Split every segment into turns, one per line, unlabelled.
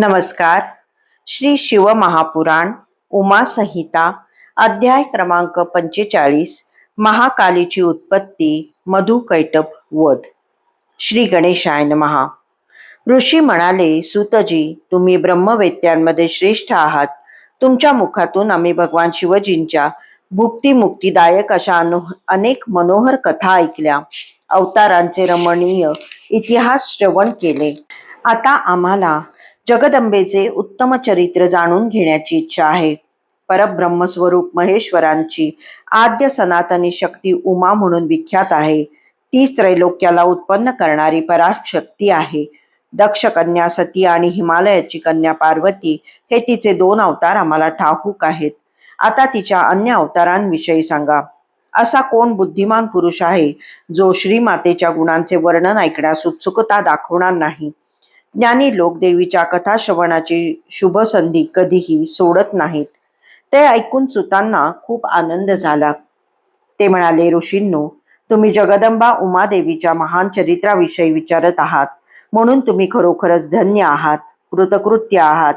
नमस्कार. श्री शिवमहापुराण उमा संहिता अध्याय क्रमांक पंचेचाळीस महाकालीची उत्पत्ती मधुकैटप वध. श्री गणेशाय महा ऋषी म्हणाले सुतजी तुम्ही ब्रह्मवेत्यांमध्ये श्रेष्ठ आहात. तुमच्या मुखातून आम्ही भगवान शिवजींच्या भुक्ती मुक्तीदायक अशा अनु अनेक मनोहर कथा ऐकल्या. अवतारांचे रमणीय इतिहास श्रवण केले. आता आम्हाला जगदंबेचे उत्तम चरित्र जाणून घेण्याची इच्छा आहे. परब्रह्मस्वरूप महेश्वरांची आद्य सनातनी शक्ती उमा म्हणून विख्यात आहे. ती त्रैलोक्याला उत्पन्न करणारी पराशक्ती आहे. दक्ष कन्या सती आणि हिमालयाची कन्या पार्वती हे तिचे दोन अवतार आम्हाला ठाऊक आहेत. आता तिच्या अन्य अवतारांविषयी सांगा. असा कोण बुद्धिमान पुरुष आहे जो श्रीमातेच्या गुणांचे वर्णन ऐकण्यास उत्सुकता दाखवणार नाही? ज्ञानी लोक देवीच्या कथा श्रवणाची शुभ संधी कधीही सोडत नाहीत. ते ऐकून सुतांना खूप आनंद झाला. ते म्हणाले ऋषींनो तुम्ही जगदंबा उमादेवीच्या महान चरित्राविषयी विचारत आहात. म्हणून तुम्ही खरोखरच धन्य आहात कृतकृत्य आहात.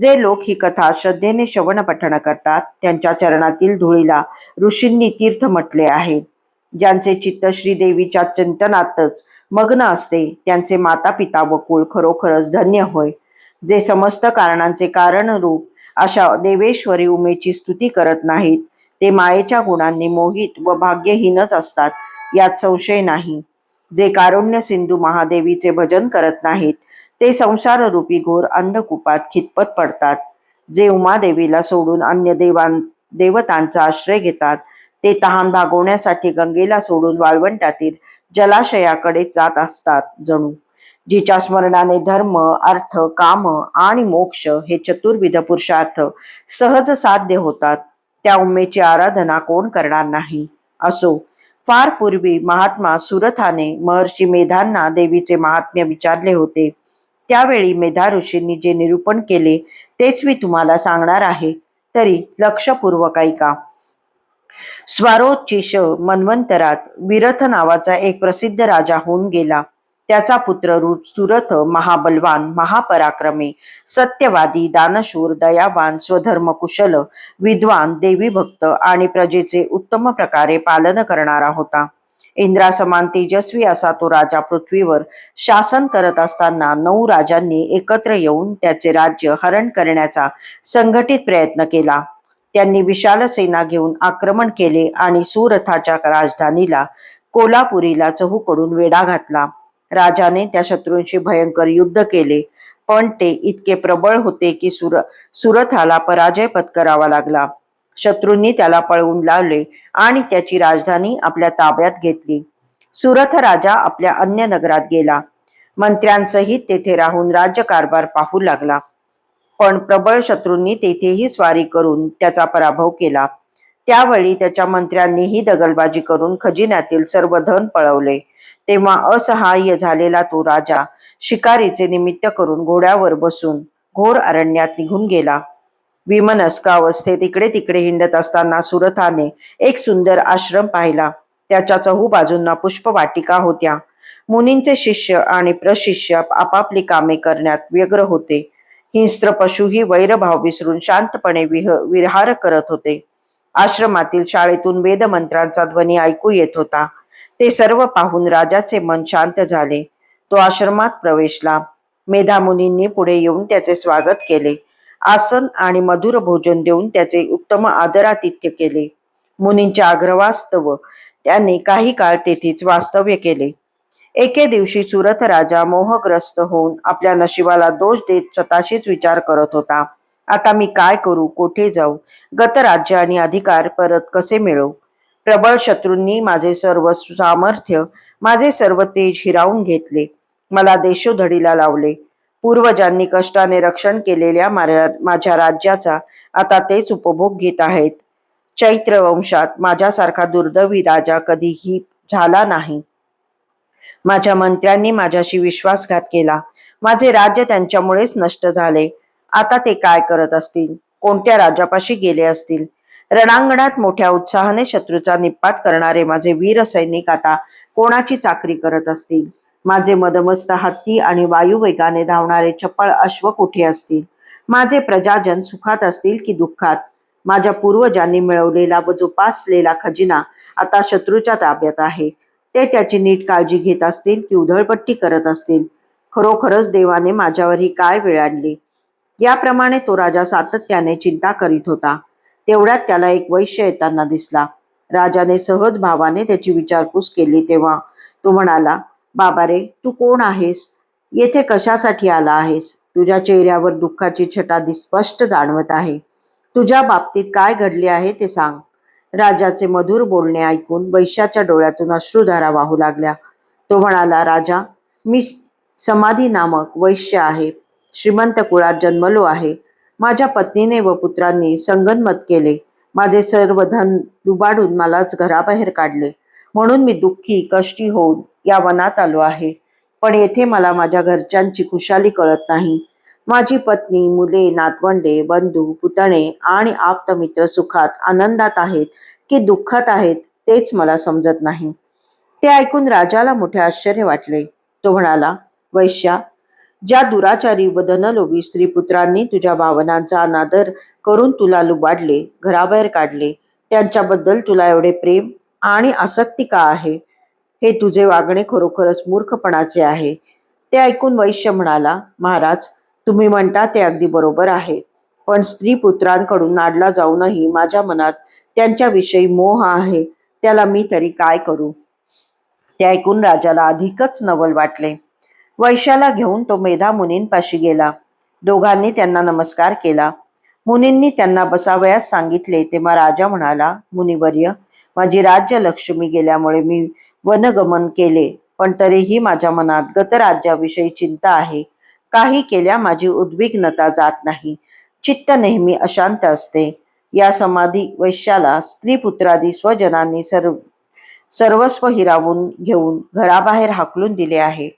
जे लोक ही कथा श्रद्धेने श्रवण पठण करतात त्यांच्या चरणातील धुळीला ऋषींनी तीर्थ म्हटले आहे. ज्यांचे चित्त श्रीदेवीच्या चिंतनातच मग्न असते. त्यांचे माता पिता व कुळ खरोखरच धन्य होय. जे समस्त कारणांचे कारणरूप अशा देवेश्वरी उमेची स्तुती करत नाहीत ते मायेच्या गुणांनी मोहित व भाग्यहीनच असतात यात संशय नाही. जे कारुण्य सिंधू महादेवीचे भजन करत नाहीत ते संसाररूपी घोर अंधकुपात खितपत पडतात. जे उमादेवीला सोडून अन्य देवां देवतांचा आश्रय घेतात ते तहान भागवण्यासाठी गंगेला सोडून वाळवंटातील जलाशयाकडे जात असतात जणू. जिच्या स्मरणाने धर्म अर्थ काम आणि मोक्ष हे चतुर्विध पुरुषार्थ सहज साध्य होतात. त्या उमेची आराधना कोण करणार नाही? असो फार पूर्वी महात्मा सुरथाने महर्षी मेधांना देवीचे महात्म्य विचारले होते. त्यावेळी मेधा ऋषींनी जे निरूपण केले तेच मी तुम्हाला सांगणार आहे. तरी लक्षपूर्वक ऐका. स्वारोच्चिश मन्वंतरात विरथ नावाचा एक प्रसिद्ध राजा होऊन गेला. त्याचा पुत्र सुरथ महाबलवान महापराक्रमी सत्यवादी दानशूर दयावान स्वधर्मकुशल विद्वान देवी भक्त आणि प्रजेचे उत्तम प्रकारे पालन करणारा होता. इंद्रासमान तेजस्वी असा तो राजा पृथ्वीवर शासन करत असताना नऊ राजांनी एकत्र येऊन त्याचे राज्य हरण करण्याचा संघटित प्रयत्न केला. त्यांनी विशाल सेना घेऊन आक्रमण केले आणि सुरथाच्या राजधानीला कोल्हापुरीला चहूकडून वेढा घातला. राजाने त्या शत्रूंशी भयंकर युद्ध केले पण ते इतके प्रबळ होते की सुर सुरथाला पराजय पत्करावा लागला. शत्रूंनी त्याला पळवून लावले आणि त्याची राजधानी आपल्या ताब्यात घेतली. सुरथ राजा आपल्या अन्य नगरात गेला. मंत्र्यांसहित तेथे राहून राज्यकारभार पाहू लागला. पण प्रबळ शत्रूंनी तेथेही स्वारी करून त्याचा पराभव केला. त्यावेळी त्याच्या मंत्र्यांनीही दगलबाजी करून खजिन्यातील सर्व धन पळवले. तेव्हा असहाय्य झालेला तो राजा शिकारीचे निमित्त करून घोड्यावर बसून घोर अरण्यात निघून गेला. विमनस्क अवस्थेत इकडे तिकडे हिंडत असताना सुरथाने एक सुंदर आश्रम पाहिला. त्याच्या चहू बाजूंना पुष्पवाटिका होत्या. मुनींचे शिष्य आणि प्रशिष्य आपापली कामे करण्यात व्यग्र होते. हिंस्त्र पशुही वैरभाव विसरून शांतपणे विह विहार करत होते. आश्रमातील शाळेतून वेदमंत्रांचा ध्वनी ऐकू येत होता. ते सर्व पाहून राजाचे मन शांत झाले. तो आश्रमात प्रवेशला. मेधामुनींनी पुढे येऊन त्याचे स्वागत केले. आसन आणि मधुर भोजन देऊन त्याचे उत्तम आदरातिथ्य केले. मुनींच्या आग्रवास्तव त्यांनी काही काळ तेथेच वास्तव्य केले. एके दिवशी सुरथ राजा मोहग्रस्त होऊन आपल्या नशिबाला दोष देत स्वतःशीच विचार करत होता. आता मी काय करू? कोठे जाऊ? गतराज्य आणि अधिकार परत कसे मिळवू? प्रबळ शत्रूंनी माझे सर्व सामर्थ्य माझे सर्व तेज हिरावून घेतले. मला देशोधडीला लावले. पूर्वजांनी कष्टाने रक्षण केलेल्या माझ्या माझ्या राज्याचा आता तेच उपभोग घेत आहेत. चैत्र वंशात माझ्यासारखा दुर्दैवी राजा कधीही झाला नाही. माझ्या मंत्र्यांनी माझ्याशी विश्वासघात केला. माझे राज्य त्यांच्यामुळेच नष्ट झाले. आता ते काय करत असतील? कोणत्या राजापाशी गेले असतील? रणांगणात मोठ्या उत्साहाने शत्रूचा निपात करणारे माझे वीर सैनिक आता कोणाची चाकरी करत असतील? माझे मदमस्त हत्ती आणि वायुवेगाने धावणारे चपळ अश्व कुठे असतील? माझे प्रजाजन सुखात असतील की दुःखात? माझ्या पूर्वजांनी मिळवलेला व जोपासलेला खजिना आता शत्रूच्या ताब्यात आहे. ते त्याची नीट काळजी घेत असतील की उधळपट्टी करत असतील. खरोखरच देवाने माझ्यावर ही काय वेळाडली याप्रमाणे तो राजा सातत्याने चिंता करीत होता. तेवढ्यात त्याला एक वैश्य येताना दिसला. राजाने सहज भावाने त्याची विचारपूस केली तेव्हा तो म्हणाला बाबा रे तू कोण आहेस? येथे कशासाठी आला आहेस? तुझ्या चेहऱ्यावर दुःखाची छटा स्पष्ट जाणवत आहे. तुझ्या बाबतीत काय घडले आहे ते सांग. राजाचे मधुर बोलणे ऐकून वैश्याच्या डोळ्यातून अश्रुधारा वाहू लागल्या. तो म्हणाला राजा मी समाधी नामक वैश्य आहे. श्रीमंत कुळात जन्मलो आहे. माझ्या पत्नीने व पुत्रांनी संगनमत केले. माझे सर्व धन लुबाडून मलाच घराबाहेर काढले. म्हणून मी दुःखी कष्टी होऊन या वनात आलो आहे. पण येथे मला माझ्या घरच्यांची खुशाली कळत नाही. माझी पत्नी मुले नातवंडे बंधू पुतणे आणि आप्तमित्र सुखात आनंदात आहेत की दुःखात आहेत तेच मला समजत नाही. ते ऐकून राजाला मोठे आश्चर्य वाटले. तो म्हणाला वैश्या ज्या दुराचारी व धनलोभी स्त्री पुत्रांनी तुझ्या भावनांचा अनादर करून तुला लुबाडले घराबाहेर काढले त्यांच्याबद्दल तुला एवढे प्रेम आणि आसक्ती का आहे? हे तुझे वागणे खरोखरच मूर्खपणाचे आहे. ते ऐकून वैश्य म्हणाला महाराज तुम्ही म्हणता ते अगदी बरोबर आहे. पण स्त्री पुत्रांकडून नाडला जाऊनही माझ्या मनात त्यांच्याविषयी मोह आहे. त्याला मी तरी काय करू? ते ऐकून राजाला अधिकच नवल वाटले. वैशाला घेऊन तो मेधा मुनींपाशी गेला. दोघांनी त्यांना नमस्कार केला. मुनींनी त्यांना बसावयास सांगितले तेव्हा राजा म्हणाला मुनिवर्य माझी राज्य लक्ष्मी गेल्यामुळे मी वनगमन केले पण तरीही माझ्या मनात गतराज्याविषयी चिंता आहे. काही केल्या माझी उद्विग्नता जात नाही. चित्त नेहमी अशांत असते. या समाधी वैश्याला स्त्री पुत्रादी स्वजनांनी सर्व सर्वस्व हिरावून घेऊन घराबाहेर हाकलून दिले आहे.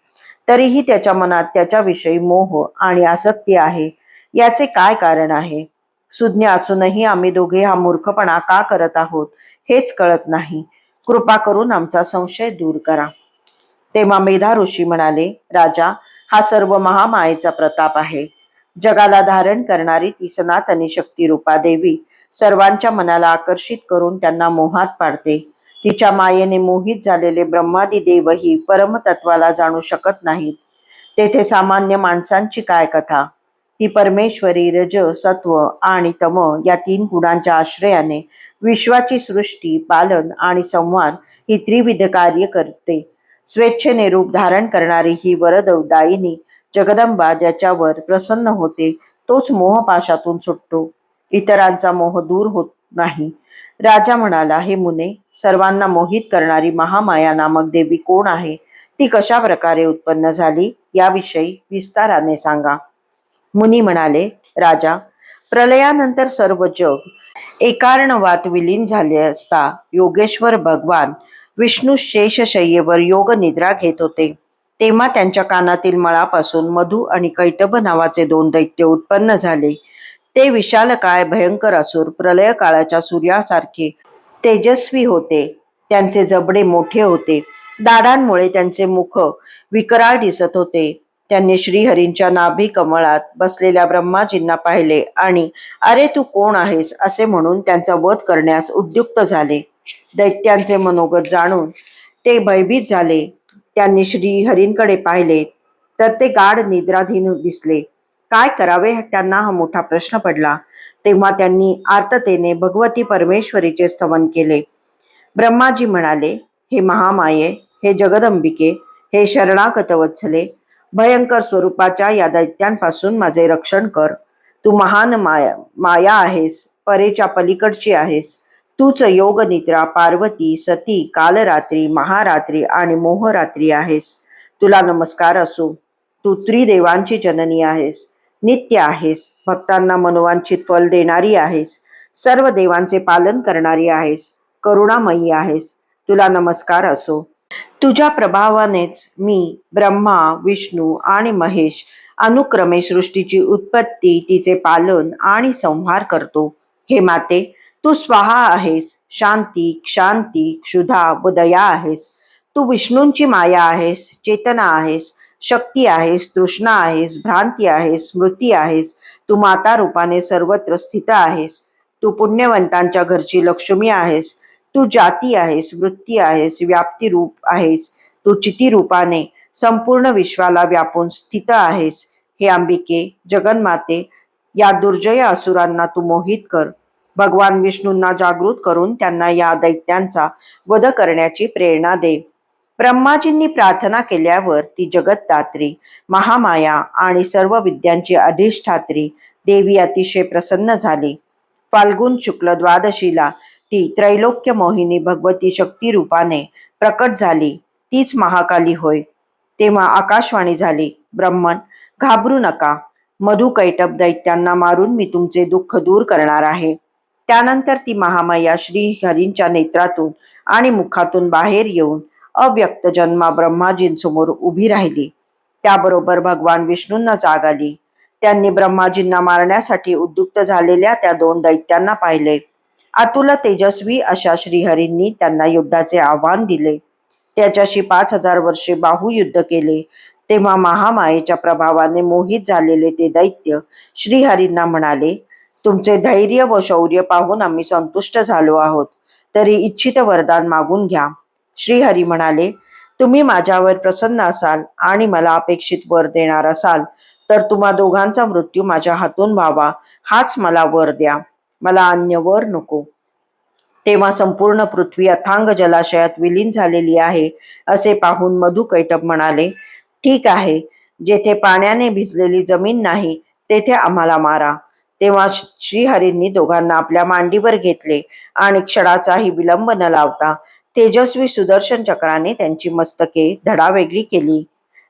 तरीही त्याच्या मनात त्याच्याविषयी मोह आणि आसक्ती आहे. याचे काय कारण आहे? सुज्ञ असूनही आम्ही दोघे हा मूर्खपणा का करत आहोत? हेच कळत नाही. कृपा करून आमचा संशय दूर करा. तेव्हा मेधा ऋषी म्हणाले राजा हा सर्व महामायेचा प्रताप आहे. जगाला धारण करणारी ती सनातनी शक्ती रूपा देवी सर्वांच्या मनाला आकर्षित करून त्यांना मोहात पाडते. तिच्या मायेने मोहित झालेले ब्रह्मादी देवही परमतत्वाला जाणू शकत नाहीत. तेथे सामान्य माणसांची काय कथा? ही परमेश्वरी रज सत्व आणि तम या तीन गुणांच्या आश्रयाने विश्वाची सृष्टी पालन आणि संवाद ही त्रिविध कार्य करते. स्वेच्छेने रूप धारण करणारी ही वरदौदायिनी जगदंबा ज्याच्यावर प्रसन्न होते तोच मोहपाशातून सुटतो. इतरांचा मोह दूर होत नाही. राजा म्हणाला हे मुने सर्वांना मोहित करणारी महामाया नामक देवी कोण आहे? ती कशा प्रकारे उत्पन्न झाली? याविषयी विस्ताराने सांगा. मुनी म्हणाले राजा प्रलयानंतर सर्व जग एकार्णवात विलीन झाले असता योगेश्वर भगवान विष्णू शेषशय्येवर योग निद्रा घेत होते. तेव्हा त्यांच्या कानातील मळापासून मधु आणि कैटभ नावाचे दोन दैत्य उत्पन्न झाले. ते विशालकाय भयंकर असुर प्रलय काळाच्या सूर्यासारखे तेजस्वी होते. त्यांचे जबडे मोठे होते. दाडांमुळे त्यांचे मुख विकराळ दिसत होते. त्यांनी श्रीहरींच्या नाभी कमळात बसलेल्या ब्रह्माजींना पाहिले आणि अरे तू कोण आहेस? असे म्हणून त्यांचा वध करण्यास उद्युक्त झाले. दैत्यांचे मनोगत जाणून ते भयभीत झाले. त्यांनी श्री हरींकडे पाहिले. तर ते गाढ निद्राधीन दिसले. काय करावे त्यांना हा मोठा प्रश्न पडला. तेव्हा त्यांनी आर्ततेने भगवती परमेश्वरीचे स्तवन केले. ब्रह्माजी म्हणाले हे महामाये हे जगदंबिके हे शरणागत वत्सले भयंकर स्वरूपाच्या या दैत्यांपासून माझे रक्षण कर. तू महान माया माया आहेस परेच्या पलीकडची आहेस. तूच योग निद्रा पार्वती सती कालरात्री महारात्री आणि मोहरात्री आहेस. तुला नमस्कार असो. तू त्रिदेवांची जननी आहेस. नित्य आहेस. भक्तांना मनोवांछित फल देणारी आहेस. सर्व देवांचे पालन करणारी आहेस. करुणामयी आहेस. तुला नमस्कार असो. तुझ्या प्रभावानेच मी ब्रह्मा विष्णू आणि महेश अनुक्रमे सृष्टीची उत्पत्ती तिचे पालन आणि संहार करतो. हे माते तू स्वाहा आहेस शांती क्षांती क्षुधा व दया आहेस. तू विष्णूंची माया आहेस चेतना आहेस शक्ती आहेस तृष्णा आहेस भ्रांती आहेस स्मृती आहेस. तू माता रूपाने सर्वत्र स्थित आहेस. तू पुण्यवंतांच्या घरची लक्ष्मी आहेस. तू जाती आहेस वृत्ती आहेस व्याप्ती रूप आहेस. तू चिती रूपाने संपूर्ण विश्वाला व्यापून स्थित आहेस. हे अंबिके जगन्माते या दुर्जय असुरांना तू मोहित कर. भगवान विष्णूंना जागृत करून त्यांना या दैत्यांचा वध करण्याची प्रेरणा दे. ब्रह्माजींनी प्रार्थना केल्यावर ती जगतदात्री महामाया आणि सर्व विद्यांची अधिष्ठात्री देवी अतिशय प्रसन्न झाली. फाल्गुन शुक्ल द्वादशीला ती त्रैलोक्य मोहिनी भगवती शक्ती रूपाने प्रकट झाली. तीच महाकाली होय. तेव्हा आकाशवाणी झाली ब्रह्मन घाबरू नका. मधु कैटप दैत्यांना मारून मी तुमचे दुःख दूर करणार आहे. त्यानंतर ती महामाया श्री हरींच्या नेत्रातून आणि मुखातून बाहेर येऊन अव्यक्त जन्मा ब्रह्माजींसमोर उभी राहिली. त्याबरोबर भगवान विष्णूंना जाग आली. त्यांनी ब्रह्माजींना मारण्यासाठी उद्युक्त झालेल्या त्या दोन दैत्यांना पाहिले. अतुल तेजस्वी अशा श्रीहरींनी त्यांना युद्धाचे आव्हान दिले. त्याच्याशी पाच हजार वर्षे बाहुयुद्ध केले. तेव्हा महामायेच्या प्रभावाने मोहित झालेले ते दैत्य श्रीहरींना म्हणाले तुमचे धैर्य व शौर्य पाहून आम्ही संतुष्ट झालो आहोत. तरी इच्छित वरदान मागून घ्या. श्रीहरी म्हणाले तुम्ही माझ्यावर प्रसन्न असाल आणि मला अपेक्षित वर देणार असाल तर तुम्हा दोघांचा मृत्यू माझ्या हातून व्हावा. हाच मला वर द्या. मला अन्य वर नको. तेव्हा संपूर्ण पृथ्वी अथांग जलाशयात विलीन झालेली आहे असे पाहून मधु कैटप म्हणाले ठीक आहे. जेथे पाण्याने भिजलेली जमीन नाही तेथे आम्हाला मारा. तेव्हा श्रीहरींनी दोघांना आपल्या मांडीवर घेतले आणि क्षणाचाही विलंब न लावता तेजस्वी सुदर्शन चक्राने त्यांची मस्तके धडावेगळी केली.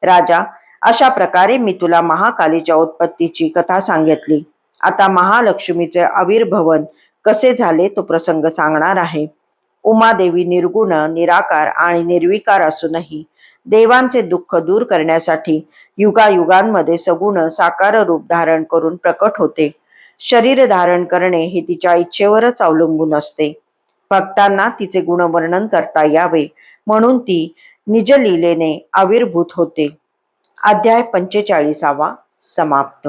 राजा अशा प्रकारे मी तुला महाकालीच्या उत्पत्तीची कथा सांगितली. आता महालक्ष्मीचे आविर्भवन कसे झाले तो प्रसंग सांगणार आहे. उमादेवी निर्गुण निराकार आणि निर्विकार असूनही देवांचे दुःख दूर करण्यासाठी युगायुगांमध्ये सगुण साकार रूप धारण करून प्रकट होते. शरीर धारण करणे हे तिच्या इच्छेवरच अवलंबून असते. भक्तांना तिचे गुणवर्णन करता यावे म्हणून ती निजलीलेने आविर्भूत होते. अध्याय पंचेचाळीसावा समाप्त.